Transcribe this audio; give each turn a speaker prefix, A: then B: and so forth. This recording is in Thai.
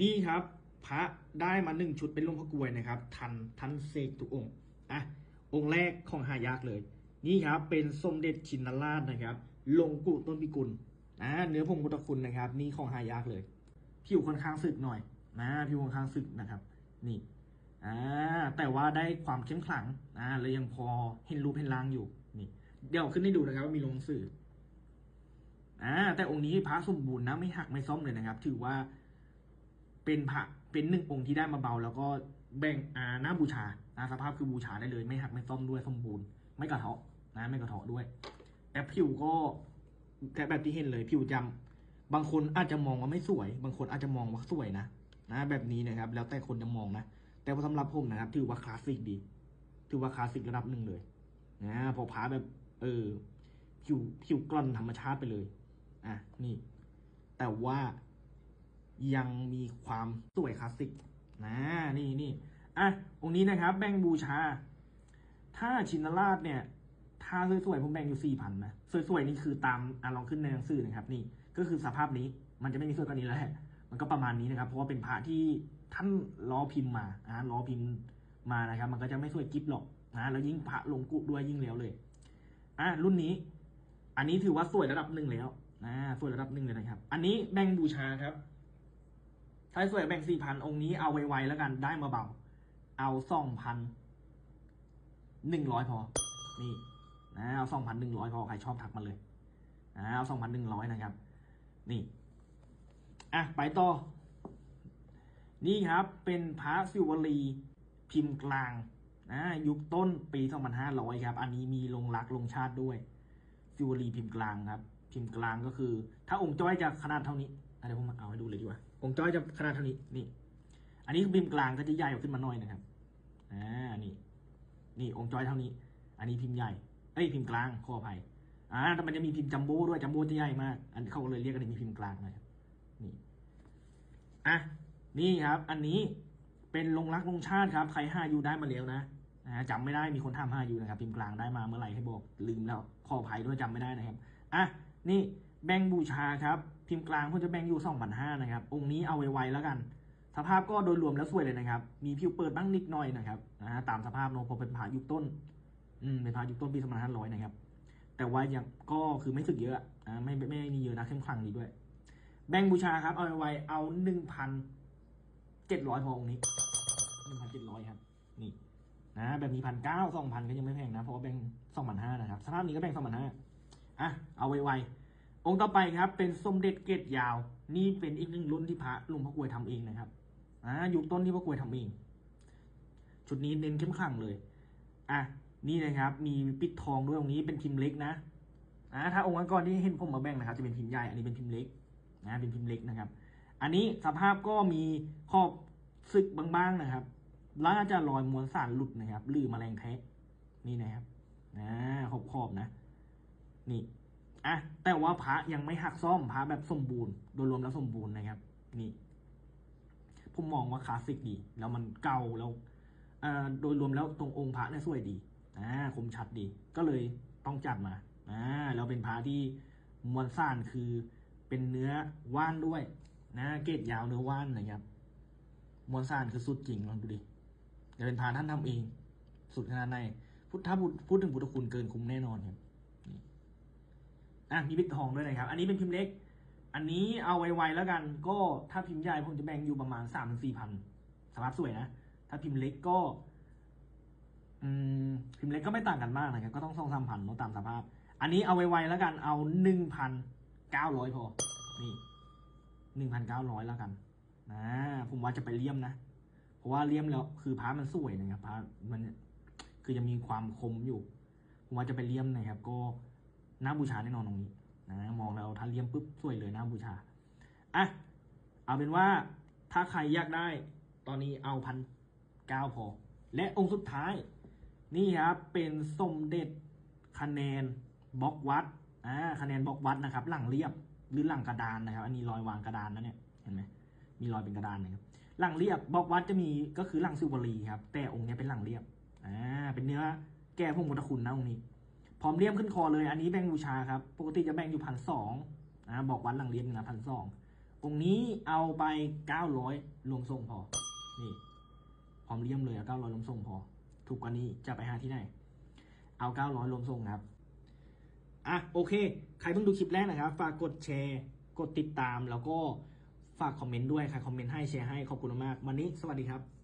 A: นี่ครับพระได้มาหนึ่งชุดเป็นหลวงพ่อกลวยนะครับ ทันทันเสกทุกองค์อะองค์แรกของหายากเลย นี่ครับเป็นสมเด็จชินราชนะครับ ลงกุต้นพิกุลอ่าเนื้อพงพุทธคุณนะครับ นี่ของหายากเลยผิวค่อนข้างสึกหน่อยนะผิวค่อนข้างสึกนะครับ นี่อ่าแต่ว่าได้ความเข้มขลังอ่าแล้วยังพอเห็นรูปเห็นร่างอยู่นี่ เดี๋ยวขึ้นให้ดูนะครับว่ามีลงสืออ่าแต่องค์นี้พระสมบูรณ์นะไม่หักไม่ซ่อมเลยนะครับ ถือว่า เป็นพระเป็นหนึ่งองค์ที่ได้มาเบา แล้วก็แบ่งอ่าหน้าบูชานะสภาพคือบูชาได้เลย ไม่หักไม่ซ่อมด้วยสมบูรณ์ไม่กระเทาะนะไม่กระเทาะด้วยแต่ผิวก็แค่แบบที่เห็นเลยผิวจำบางคนอาจจะมองว่าไม่สวย บางคนอาจจะมองว่าสวยนะนะแบบนี้นะครับ แล้วแต่คนจะมองนะแต่ว่าสำหรับผมนะครับ ถือว่าคลาสสิกดี ถือว่าคลาสสิกระดับหนึ่งเลยนะพอพาแบบ เออผิวผิวกล่อนธรรมชาติไปเลย อะนี่ แต่ว่า ยังมีความสวยคลาสสิกนะนี่นี่อะองค์นี้นะครับ แบ่งบูชา ถ้าชินราชเนี่ย ถ้าสวยๆผมแบ่งอยู่สี่พันนะสวยๆนี่คือตามอะลองขึ้นในหนังสือนะครับ นี่ก็คือสภาพนี้มันจะไม่มีสวยกว่านี้แล้วแหละมันก็ประมาณนี้นะครับ เพราะว่าเป็นพระที่ท่านล้อพิมพ์มาอะล้อพิมพ์มานะครับ มันก็จะไม่สวยกิ๊บหรอกนะแล้วยิ่งพระลงกุด้วยยิ่งแล้วเลยอะรุ่นนี้ อันนี้ถือว่าสวยระดับหนึ่งแล้วนะสวยระดับหนึ่งเลยนะครับ อันนี้แบ่งบูชาครับ ถ้สวยแบ่งสี่พันองค์นี้เอาไวๆแล้วกันได้มาเบา เอาสองพันหนึ่งร้อยพอ นี่นะเอาสองพันหนึ่งร้อยพอใครชอบทักมาเลยนะเอาสองพันหนึ่งร้อยนะครับ นี่อะไปต่อ นี่ครับ เป็นพระสิวลีพิมพ์กลางนะยุคต้นปีสองพันห้าร้อยครับ อันนี้มีลงรักลงชาติด้วยสิวลีพิมพ์กลางครับ พิมพ์กลางก็คือ ถ้าองค์จ้อยจะขนาดเท่านี้เดี๋ยวผมเอาให้ดูเลยดีกว่า องจอยจะขนาดเท่านี้นี่ อันนี้พิมพ์กลางก็จะใหญ่ขึ้นมาหน่อยนะครับอ่านี่ นี่องค์จอยเท่านี้ อันนี้พิมพ์ใหญ่เอ้ยพิมพ์กลางขออภัยอ่าแต่มันจะมีพิมพ์จัมโบ้ด้วยจัมโบ้จะใหญ่มาก อันเขาเลยเรียกกันมีพิมพ์กลางนะครับนี่อะนี่ครับ อันนี้เป็นลงรักลงชาติครับ ใครห้ายูได้มาแล้วนะนะจำไม่ได้มีคนทำห้ายูนะครับพิมพ์กลางได้มาเมื่อไหร่ให้บอกลืมแล้วขออภัยด้วยจำไม่ได้นะครับอะนี่แบงบูชาครับ พิมพ์กลางผมจะแบ่งอยู่สองพันห้านะครับ องค์นี้เอาไว้ๆแล้วกัน สภาพก็โดยรวมแล้วสวยเลยนะครับ มีผิวเปิดบ้างนิดหน่อยนะครับนะตามสภาพเนอะพอเป็นผายุคต้น อืมเป็นพายุคต้นปีสองพันห้าร้อยนะครับ แต่ว่ายังก็คือไม่สึกเยอะอ่าไม่ไม่ไม่มีเยอะนะเข้มขลังดีด้วย แบ่งบูชาครับ เอาไว้เอาหนึ่งพันเจ็ดร้อยพอองค์นี้หนึ่งพันเจ็ดร้อยครับ นี่นะแบบนี้พันเก้าสองพันก็ยังไม่แพงนะเพราะว่าแบ่งสองพันห้านะครับ สภาพนี้ก็แบ่งสองพันห้าอะเอาไวๆ องค์ต่อไปครับ เป็นสมเด็จเกตยาว นี่เป็นอีกหนึ่งรุ่นที่พระลุงพ่อกวยทำเองนะครับอ่ายุคต้นที่พ่อกวยทำเอง ชุดนี้เน้นเข้มขลังเลย อะนี่นะครับ มีปิดทองด้วยตรงนี้เป็นพิมพ์เล็กนะอ่าถ้าองค์ก่อนที่เห็นผมมาแบ่งนะครับ จะเป็นพิมพ์ใหญ่อันนี้เป็นพิมพ์เล็กนะเป็นพิมพ์เล็กนะครับ อันนี้สภาพก็มีขอบสึกบางๆนะครับแล้วจะรอยมวลสารหลุดนะครับหรือแมลงแทะนี่นะครับนะขอบขอบๆนะ นี่ อะแต่ว่าพระยังไม่หักซ่อมพระแบบสมบูรณ์โดยรวมแล้วสมบูรณ์นะครับ นี่ผมมองว่าคลาสสิกดี แล้วมันเก่าแล้วอ่าโดยรวมแล้วตรงองค์พระเนี่ยสวยดีอ่าคมชัดดี ก็เลยต้องจัดมาอ่าแล้วเป็นพระที่มวลสารคือเป็นเนื้อว่านด้วย นะ เกรดยาวเนื้อว่านนะครับมวลสารคือสุดจริงลองดูดิจะเป็นพระท่านทำเอง สุดขนาดไหนพูดถ้าพูดพูดถึงพุทธคุณเกินคุ้มแน่นอนครับ อะมีปิดทองด้วยนะครับ อันนี้เป็นพิมพ์เล็ก อันนี้เอาไวๆแล้วกัน ก็ถ้าพิมพ์ใหญ่ผมจะแบ่งอยู่ประมาณสามถึงสี่พันสภาพสวยนะ ถ้าพิมพ์เล็กก็ อืม พิมพ์เล็กก็ไม่ต่างกันมากนะครับ ก็ต้องสองสามพันเนาะตามสภาพ อันนี้เอาไวๆแล้วกัน เอาหนึ่งพันเก้าร้อยพอ นี่หนึ่งพันเก้าร้อยแล้วกันนะผมว่าจะไปเลี่ยมนะ เพราะว่าเลี่ยมแล้ว คือพามันสวยนะครับพามัน คือจะมีความคมอยู่ ผมว่าจะไปเลี่ยมนะครับ ก็ น่าบูชาแน่นอนตรงนี้นะมองแล้วถ้าเลี่ยมปุ๊บสวยเลยน่าบูชาอะเอาเป็นว่าถ้าใครอยากได้ตอนนี้เอาพันเก้าพอ และองค์สุดท้าย นี่ครับเป็นสมเด็จคะแนนบล็อกวัดอ่าคะแนนบล็อกวัดนะครับ หลังเรียบหรือหลังกระดานนะครับ อันนี้รอยวางกระดานนะเนี่ยเห็นไหมมีรอยเป็นกระดานนะครับหลังเรียบบล็อกวัดจะมีก็คือหลังซิวบรีครับ แต่องค์นี้เป็นหลังเรียบอ่าเป็นเนื้อแก้พวกมุตคุณนะองค์นี้ พร้อมเลี่ยมขึ้นคอเลย อันนี้แบ่งบูชาครับ ปกติจะแบ่งอยู่พันสองนะบอกวัดหลังเรียบนะพันสององค์นี้เอาไปเก้าร้อยรวมส่งพอ นี่พร้อมเลี่ยมเลยเอาเก้าร้อยรวมส่งพอ ถูกกว่านี้จะไปหาที่ไหน เอาเก้าร้อยรวมส่งครับ อะโอเค ใครเพิ่งดูคลิปแรกนะครับ ฝากกดแชร์ กดติดตามแล้วก็ฝากคอมเมนต์ด้วย ใครคอมเมนต์ให้แชร์ให้ขอบคุณมาก วันนี้สวัสดีครับ